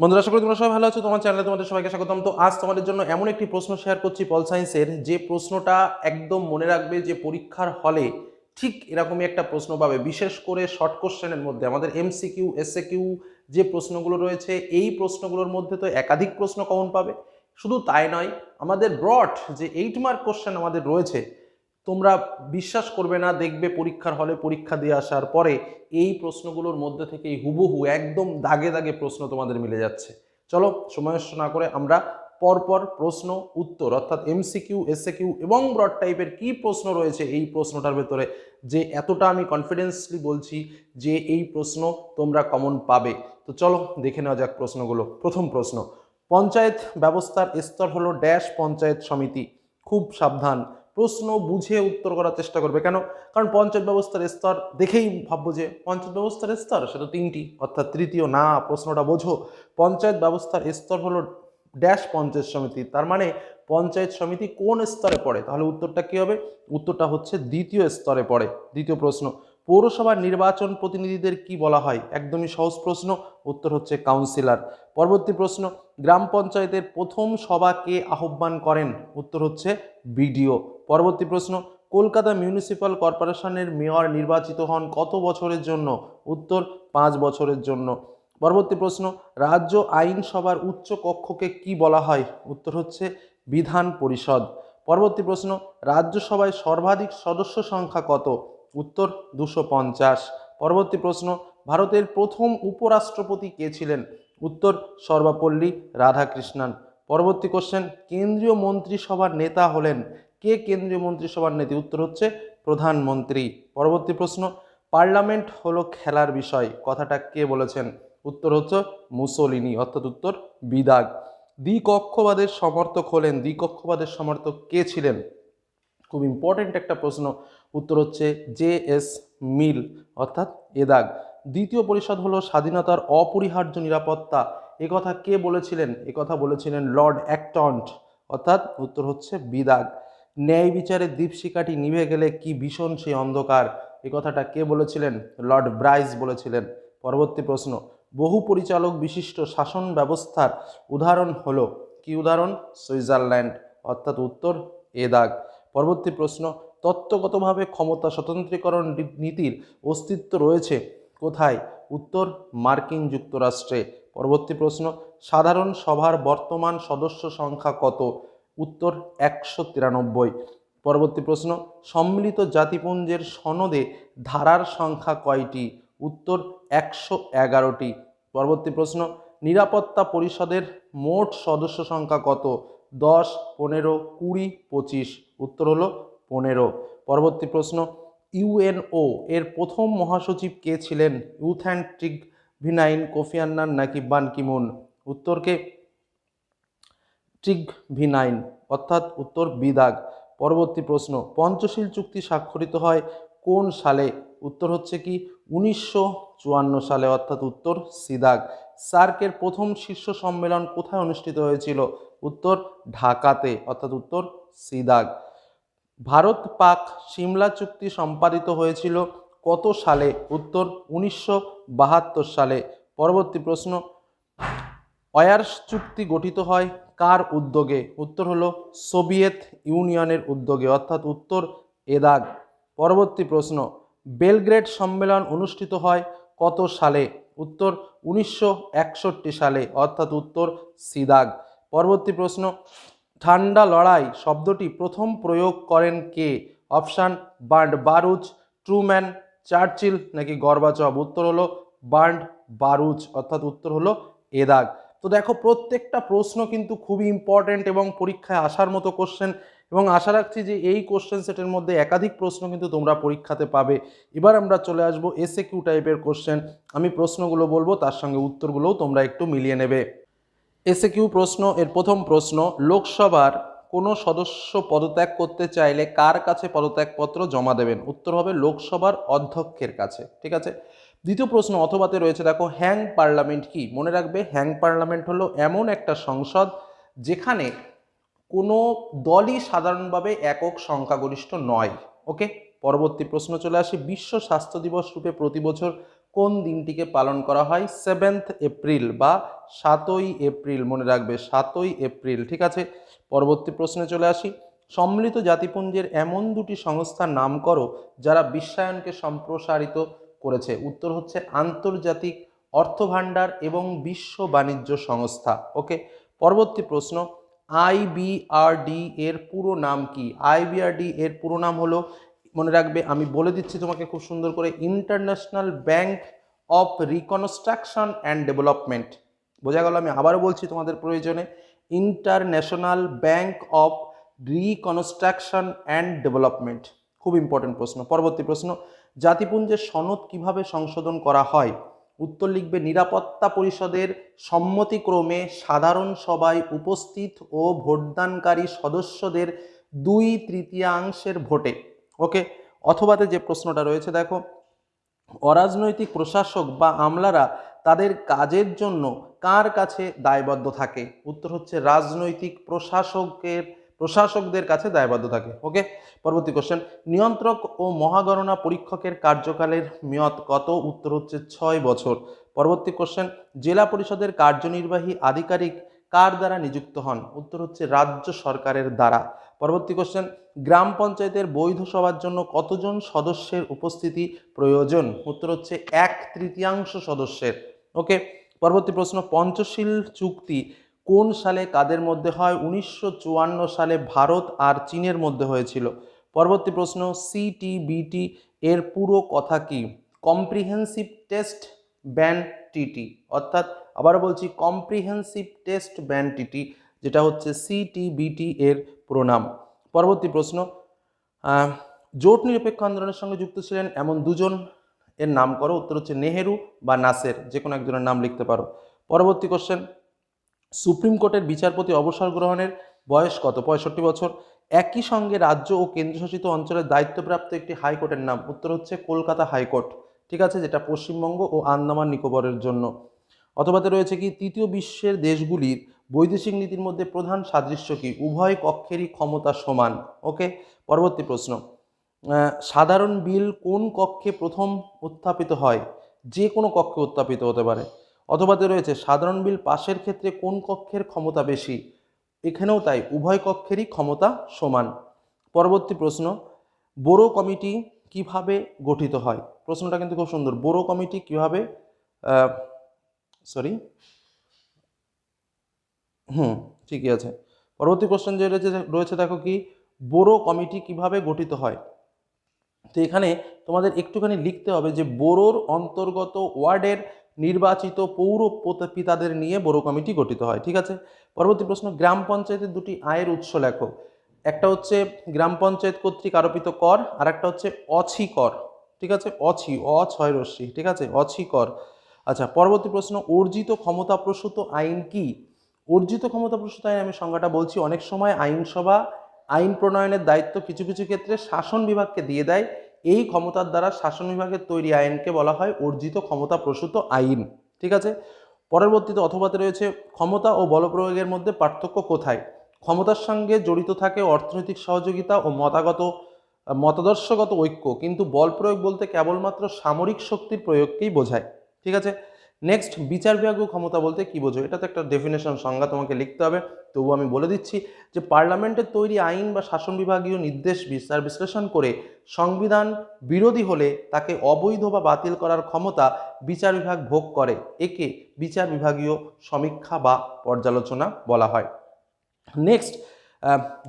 বন্ধুরা, আশা করি তোমরা সবাই ভালো আছো। তোমার চ্যানেলে তোমাদের সবাইকে স্বাগতম। তো আজ তোমাদের জন্য এমন একটি প্রশ্ন শেয়ার করছি পল সায়েন্সের যে প্রশ্নটা একদম মনে রাখবে যে পরীক্ষার হলে ঠিক এরকমই একটা প্রশ্ন পাবে। বিশেষ করে শর্ট কোশ্চেনের মধ্যে। আমাদের এমসিকিউ এসএ কিউ যে প্রশ্নগুলো রয়েছে, এই প্রশ্নগুলোর মধ্যে তো একাধিক প্রশ্ন কমন পাবে। শুধু তাই নয়, আমাদের ব্রড যে এইট মার্ক কোশ্চেন আমাদের রয়েছে তোমরা বিশ্বাস করবে না, দেখবে পরীক্ষার হলে পরীক্ষা দিয়ে আসার পরে এই প্রশ্নগুলোর মধ্যে থেকেই হুবহু একদম দাগে দাগে প্রশ্ন তোমাদের মিলে যাচ্ছে। চলো সময় নষ্ট না করে আমরা পরপর প্রশ্ন, উত্তর অর্থাৎ এমসিকিউ এসএ কিউ এবং ব্রড টাইপের কি প্রশ্ন রয়েছে এই প্রশ্নটার ভেতরে যে এতটা আমি কনফিডেন্সলি বলছি যে এই প্রশ্ন তোমরা কমন পাবে। তো চলো দেখে নেওয়া যাক প্রশ্নগুলো। প্রথম প্রশ্ন, পঞ্চায়েত ব্যবস্থার স্তর হলো ড্যাশ পঞ্চায়েত সমিতি। খুব সাবধান। প্রশ্ন বুঝে উত্তর করার চেষ্টা করবে। কেন? কারণ পঞ্চায়েত ব্যবস্থার স্তর দেখেই ভাববো যে পঞ্চায়েত ব্যবস্থার স্তর সেটা তিনটি, অর্থাৎ তৃতীয় না, প্রশ্নটা বোঝো। পঞ্চায়েত ব্যবস্থার স্তর হলো ড্যাশ পঞ্চায়েত সমিতি। তার মানে পঞ্চায়েত সমিতি কোন স্তরে পড়ে? তাহলে উত্তরটা কি হবে? উত্তরটা হচ্ছে দ্বিতীয় স্তরে পড়ে। দ্বিতীয় প্রশ্ন পৌরসভার নির্বাচন প্রতিনিধিদের কি বলা হয়? একদমই সহজ প্রশ্ন, উত্তর হচ্ছে কাউন্সিলর। পরবর্তী প্রশ্ন, গ্রাম পঞ্চায়েতের প্রথম সভা কে আহ্বান করেন, উত্তর হচ্ছে বিডিও। পরবর্তী প্রশ্ন, কলকাতা মিউনিসিপ্যাল কর্পোরেশনের মেয়র নির্বাচিত হন কত বছরের জন্য? উত্তর, পাঁচ বছরের জন্য। পরবর্তী প্রশ্ন, রাজ্য আইনসভার উচ্চ কক্ষকে কি বলা হয়? উত্তর হচ্ছে বিধান পরিষদ। পরবর্তী প্রশ্ন, রাজ্যসভায় সর্বাধিক সদস্য সংখ্যা কত? উত্তর দুশো পঞ্চাশ। পরবর্তী প্রশ্ন, ভারতের প্রথম উপরাষ্ট্রপতি কে ছিলেন? উত্তর, সর্বপল্লী রাধাকৃষ্ণন। পরবর্তী কোশ্চেন কেন্দ্রীয় মন্ত্রিসভার নেতা হলেন কে কেন্দ্রীয় মন্ত্রিসভার নেতা? উত্তর হচ্ছে প্রধানমন্ত্রী। পরবর্তী প্রশ্ন, পার্লামেন্ট হলো খেলার বিষয়, কথাটা কে বলেছেন? উত্তর হচ্ছে মুসোলিনি, অর্থাৎ উত্তর বিদাগ। দ্বিকক্ষবাদের সমর্থক হলেন, দ্বিকক্ষবাদের সমর্থক কে ছিলেন? খুব ইম্পর্টেন্ট একটা প্রশ্ন উত্তর হচ্ছে জে এস মিল, অর্থাৎ এদাগ দ্বিতীয় পরিষদ হলো স্বাধীনতার অপরিহার্য নিরাপত্তা। কথা কে বলেছিলেন? কথা বলেছিলেন লর্ড অ্যাক্টন্ট, অর্থাৎ উত্তর হচ্ছে বিদাগ ন্যায় বিচারের দীপশিকাটি নিভে গেলে কি ভীষণ সেই অন্ধকার? এ কথাটা কে বলেছিলেন? লর্ড ব্রাইস বলেছিলেন। পরবর্তী প্রশ্ন, বহু পরিচালক বিশিষ্ট শাসন ব্যবস্থার উদাহরণ হলো, কি উদাহরণ? সুইজারল্যান্ড, অর্থাৎ উত্তর এদাগ পরবর্তী প্রশ্ন তত্ত্বগতভাবে ক্ষমতা স্বতন্ত্রীকরণ নীতির অস্তিত্ব রয়েছে। কোথায়? উত্তর, মার্কিন যুক্তরাষ্ট্রে। পরবর্তী প্রশ্ন, সাধারণ সভার বর্তমান সদস্য সংখ্যা কত? উত্তর, একশো তিরানব্বই। পরবর্তী প্রশ্ন, সম্মিলিত জাতিপুঞ্জের সনদে ধারার সংখ্যা কয়টি? উত্তর, একশো এগারোটি। পরবর্তী প্রশ্ন, নিরাপত্তা পরিষদের মোট সদস্য সংখ্যা কত? দশ, পনেরো, কুড়ি, পঁচিশ। উত্তর হলো পনেরো। পরবর্তী প্রশ্ন ইউএনও এর প্রথম মহাসচিব কে ছিলেন? ইউথ অ্যান্ড ট্রিক ভিনাইন কোফিয়ান্নান নাকি বান কিমুন? উত্তরকে ট্রিক ভিনাইন, অর্থাৎ উত্তর বিদাগ। পরবর্তী প্রশ্ন, পঞ্চশীল চুক্তি স্বাক্ষরিত হয় কোন সালে? উত্তর হচ্ছে কি, উনিশশো চুয়ান্ন সালে, অর্থাৎ উত্তর সিদাগ। সার্কের প্রথম শীর্ষ সম্মেলন কোথায় অনুষ্ঠিত হয়েছিল? উত্তর ঢাকাতে, অর্থাৎ উত্তর সিদাগ। ভারত পাক সিমলা চুক্তি সম্পাদিত হয়েছিল কত সালে? উত্তর, উনিশশো বাহাত্তর সালে। পরবর্তী প্রশ্ন, অয়ার্স চুক্তি গঠিত হয় কার উদ্যোগে? উত্তর হলো সোভিয়েত ইউনিয়নের উদ্যোগে, অর্থাৎ উত্তর এদাগ। পরবর্তী প্রশ্ন, বেলগ্রেড সম্মেলন অনুষ্ঠিত হয় কত সালে? উত্তর, উনিশশো একষট্টি সালে, অর্থাৎ উত্তর সিদাগ। পরবর্তী প্রশ্ন ঠান্ডা লড়াই শব্দটি প্রথম প্রয়োগ করেন কে? Option Bernard Baruch Truman Churchill, নাকি গর্বাচব? উত্তর হলো বার্ড বারুচ অর্থাৎ উত্তর হলো এদাগ। তো দেখো, প্রত্যেকটা প্রশ্ন কিন্তু খুবই ইম্পর্ট্যান্ট এবং পরীক্ষায় আসার মতো কোশ্চেন এবং আশা রাখছি যে এই কোশ্চেন সেটের মধ্যে একাধিক প্রশ্ন কিন্তু তোমরা পরীক্ষাতে পাবে। এবার আমরা চলে আসব এসএ কিউ টাইপের কোশ্চেন আমি প্রশ্নগুলো বলব, তার সঙ্গে উত্তরগুলোও তোমরা একটু মিলিয়ে নেবে। এসএ কিউ প্রশ্ন, এর প্রথম প্রশ্ন, লোকসভার কোনো সদস্য পদত্যাগ করতে চাইলে কার কাছে পদত্যাগপত্র জমা দেবেন? উত্তর হবে লোকসভার অধ্যক্ষের কাছে, ঠিক আছে? দ্বিতীয় প্রশ্ন অথবাতে রয়েছে, দেখো, হ্যাং পার্লামেন্ট কি? মনে রাখবে, হ্যাং পার্লামেন্ট হলো এমন একটা সংসদ যেখানে কোনো দলই সাধারণভাবে একক সংখ্যাগরিষ্ঠ নয়, ওকে? পরবর্তী প্রশ্ন চলে আসে, বিশ্ব স্বাস্থ্য দিবস রূপে প্রতি বছর কোন দিনটিকে পালন করা হয়? সেভেন্থ এপ্রিল বা সাতই এপ্রিল মনে রাখবে, সাতই এপ্রিল ঠিক আছে? পরবর্তী প্রশ্নে চলে আসি। সম্মিলিত জাতিপুঞ্জের এমন দুটি সংস্থার নাম করো যারা বিশ্বায়নকে সম্প্রসারিত করেছে। উত্তর হচ্ছে আন্তর্জাতিক অর্থভাণ্ডার এবং বিশ্ব বাণিজ্য সংস্থা। ওকে? পরবর্তী প্রশ্ন, আইবিআরডি এর পুরো নাম কি? আইবিআরডি এর পুরো নাম হলো মনে রাখবে, আমি বলে দিচ্ছি তোমাকে খুব সুন্দর করে international bank of reconstruction and development বোঝা গেল, আমি আবারও বলছি তোমাদের প্রয়োজনে international bank of reconstruction and development খুব ইম্পর্টেন্ট প্রশ্ন, পরবর্তী প্রশ্ন, জাতিপুঞ্জের সনদ কীভাবে সংশোধন করা হয়? উত্তর লিখবে, নিরাপত্তা পরিষদের সম্মতিক্রমে সাধারণ সভায় উপস্থিত ও ভোটদানকারী সদস্যদের দুই তৃতীয়াংশের ভোটে। ওকে অথবাতে যে প্রশ্নটা রয়েছে, দেখো, অরাজনৈতিক প্রশাসক বা আমলারা তাদের কাজের জন্য কার কাছে দায়বদ্ধ থাকে? উত্তর হচ্ছে, রাজনৈতিক প্রশাসকের, প্রশাসকদের কাছে দায়বদ্ধ থাকে। ওকে পরবর্তী কোশ্চেন নিয়ন্ত্রক ও মহাগণনা পরীক্ষকের কার্যকালের মেয়াদ কত? উত্তর হচ্ছে, ছয় বছর। পরবর্তী কোশ্চেন জেলা পরিষদের কার্যনির্বাহী আধিকারিক কার দ্বারা নিযুক্ত হন? উত্তর হচ্ছে রাজ্য সরকারের দ্বারা। পরবর্তী কোশ্চেন গ্রাম পঞ্চায়েতের বৈধ সভার জন্য কতজন সদস্যের উপস্থিতি প্রয়োজন? উত্তর হচ্ছে এক তৃতীয়াংশ সদস্যের। ওকে পরবর্তী প্রশ্ন, পঞ্চশীল চুক্তি কোন সালে কাদের মধ্যে হয়? উনিশশো চুয়ান্ন সালে ভারত আর চীনের মধ্যে হয়েছিল। পরবর্তী প্রশ্ন সিটিবিটি এর পুরো কথা কি? কম্প্রিহেন্সিভ টেস্ট ব্যান টিটি অর্থাৎ আবার বলছি কম্প্রিহেন্সিভ টেস্ট ব্যান টিটি যেটা হচ্ছে সিটিবিটি এর প্রণাম। পরবর্তী প্রশ্ন জোট নিরপেক্ষ আন্দোলনের সঙ্গে যুক্ত ছিলেন এমন দুজন, এর নাম করো, উত্তর হচ্ছে নেহেরু বা নাসের যে কোনো একজনের নাম লিখতে পারো। পরবর্তী কোশ্চেন সুপ্রিম কোর্টের বিচারপতি অবসর গ্রহণের বয়স কত? পঁয়ষট্টি বছর। একই সঙ্গে রাজ্য ও কেন্দ্রশাসিত অঞ্চলের দায়িত্বপ্রাপ্ত একটি হাইকোর্টের নাম, উত্তর হচ্ছে কলকাতা হাইকোর্ট। ঠিক আছে, যেটা পশ্চিমবঙ্গ ও আন্দামান নিকোবরের জন্য। অথবাতে রয়েছে কি তৃতীয় বিশ্বের দেশগুলির বৈদেশিক নীতির মধ্যে প্রধান সাদৃশ্য কি? উভয় কক্ষেরই ক্ষমতা সমান। ওকে? পরবর্তী প্রশ্ন। সাধারণ বিল কোন কক্ষে প্রথম উত্থাপিত হয়? যে কোনো কক্ষে উত্থাপিত হতে পারে। অথবাতে রয়েছে সাধারণ বিল পাশের ক্ষেত্রে কোন কক্ষের ক্ষমতা বেশি? এখানেও তাই, উভয় কক্ষেরই ক্ষমতা সমান। পরবর্তী প্রশ্ন, বোরো কমিটি কীভাবে গঠিত হয়? প্রশ্নটা কিন্তু খুব সুন্দর। বোরো কমিটি কীভাবে সরি হুম, ঠিকই আছে। পরবর্তী কোশ্চেন যে রয়েছে রয়েছে দেখো কি, বোরো কমিটি কীভাবে গঠিত হয়? তো এখানে তোমাদের একটুখানি লিখতে হবে যে বোরোর অন্তর্গত ওয়ার্ডের নির্বাচিত পৌর পোত- পিতাদের নিয়ে বোরো কমিটি গঠিত হয়, ঠিক আছে? পরবর্তী প্রশ্ন, গ্রাম পঞ্চায়েতের দুটি আয়ের উৎস লেখো। একটা হচ্ছে গ্রাম পঞ্চায়েত কর্তৃক আরোপিত কর আর একটা হচ্ছে অছি কর, ঠিক আছে? অছি, অ রশ্মি, ঠিক আছে? অছি কর। আচ্ছা পরবর্তী প্রশ্ন, অর্জিত ক্ষমতাপ্রসূত আইন কি? অর্জিত ক্ষমতাপ্রসূত আইন আমি সংজ্ঞাটা বলছি, অনেক সময় আইনসভা, আইন প্রণয়নের দায়িত্ব কিছু কিছু ক্ষেত্রে শাসন বিভাগকে দিয়ে দেয়। এই ক্ষমতার দ্বারা শাসন বিভাগের তৈরি আইনকে বলা হয় অর্জিত ক্ষমতা প্রসূত আইন, ঠিক আছে? পরবর্তীতে অথবাতে রয়েছে, ক্ষমতা ও বলপ্রয়োগের মধ্যে পার্থক্য কোথায়? ক্ষমতার সঙ্গে জড়িত থাকে অর্থনৈতিক সহযোগিতা ও মতাগত, মতাদর্শগত ঐক্য, কিন্তু বল প্রয়োগ বলতে কেবলমাত্র সামরিক শক্তির প্রয়োগকেই বোঝায়। ঠিক আছে? নেক্সট বিচার বিভাগীয় ক্ষমতা বলতে কি বোঝো? এটা তো একটা ডেফিনেশন সংজ্ঞা তোমাকে লিখতে হবে। তবু আমি বলে দিচ্ছি যে পার্লামেন্টের তৈরি আইন বা শাসন বিভাগীয় নির্দেশ বিচার বিশ্লেষণ করে সংবিধান বিরোধী হলে তাকে অবৈধ বা বাতিল করার ক্ষমতা বিচার বিভাগ ভোগ করে। একে বিচার বিভাগীয় সমীক্ষা বা পর্যালোচনা বলা হয়। নেক্সট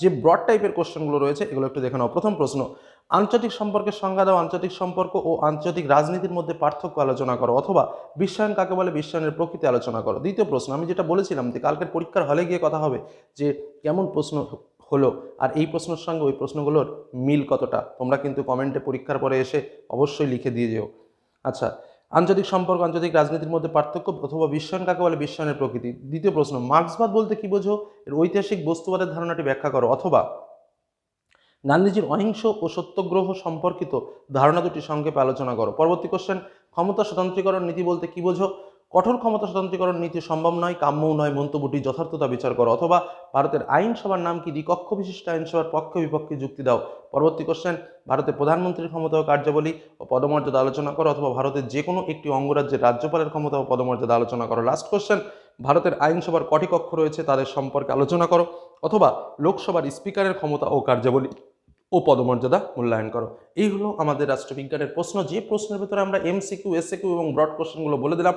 যে ব্রড টাইপের কোশ্চেনগুলো রয়েছে, এগুলো একটু দেখে নাও। প্রথম প্রশ্ন আন্তর্জাতিক সম্পর্কের সংজ্ঞা দাও আন্তর্জাতিক সম্পর্ক ও আন্তর্জাতিক রাজনীতির মধ্যে পার্থক্য আলোচনা করো অথবা বিশ্বায়ন কাকে বলে? বিশ্বায়নের প্রকৃতি আলোচনা করো। দ্বিতীয় প্রশ্ন, আমি যেটা বলেছিলাম যে কালকের পরীক্ষার হলে গিয়ে কথা হবে যে কেমন প্রশ্ন হলো আর এই প্রশ্নের সঙ্গে ওই প্রশ্নগুলোর মিল কতটা? তোমরা কিন্তু কমেন্টে পরীক্ষার পরে এসে অবশ্যই লিখে দিয়ে যেও। আচ্ছা আন্তর্জাতিক সম্পর্ক আন্তর্জাতিক রাজনীতির মধ্যে পার্থক্য অথবা বিশ্বায়ন কাকে বলে? বিশ্বায়নের প্রকৃতি। দ্বিতীয় প্রশ্ন, মার্ক্সবাদ বলতে কি বোঝো? এর ঐতিহাসিক বস্তুবাদের ধারণাটি ব্যাখ্যা করো অথবা গান্ধীজির অহিংস ও সত্যগ্রহ সম্পর্কিত ধারণা দুটি সংক্ষেপে আলোচনা করো। পরবর্তী কোশ্চেন ক্ষমতা স্বতন্ত্রীকরণ নীতি বলতে কি বোঝো? কঠোর ক্ষমতা স্বতন্ত্রীকরণ নীতি সম্ভব নয়, কাম্যও নয়, মন্তব্যটি যথার্থতা বিচার করো। অথবা ভারতের আইনসভার নাম কি? দ্বিকক্ষ বিশিষ্ট আইনসভার পক্ষে বিপক্ষে যুক্তি দাও। পরবর্তী কোশ্চেন ভারতের প্রধানমন্ত্রীর ক্ষমতা ও কার্যাবলী ও পদমর্যাদা আলোচনা করো অথবা ভারতের যে কোনো একটি অঙ্গরাজ্যের রাজ্যপালের ক্ষমতা ও পদমর্যাদা আলোচনা করো। লাস্ট কোশ্চেন ভারতের আইনসভার কটি কক্ষ রয়েছে তাদের সম্পর্কে আলোচনা করো। অথবা লোকসভার স্পিকারের ক্ষমতা ও কার্যাবলী। ও পদমর্যাদা মূল্যায়ন করো। এই হলো আমাদের রাষ্ট্রবিজ্ঞানের প্রশ্ন। যে প্রশ্নের ভিতরে আমরা এমসিকিউ এসএকিউ এবং ব্রড কোশ্চেনগুলো বলে দিলাম,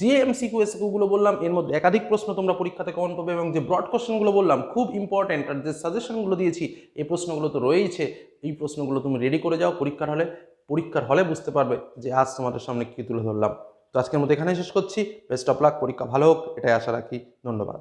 যে এমসিকিউ এসএকিউগুলো বললাম, এর মধ্যে একাধিক প্রশ্ন তোমরা পরীক্ষাতে কমন পাবে এবং যে ব্রড কোশ্চেনগুলো বললাম, খুব ইম্পর্ট্যান্ট আর যে সাজেশনগুলো দিয়েছি, এই প্রশ্নগুলো তো রয়েইছে। এই প্রশ্নগুলো তুমি রেডি করে যাও, পরীক্ষার হলে পরীক্ষার হলে বুঝতে পারবে যে আজ তোমাদের সামনে কী তুলে ধরলাম। তো আজকের মতো এখানেই শেষ করছি। বেস্ট অফ লাক পরীক্ষা ভালো হোক, এটাই আশা রাখি। ধন্যবাদ।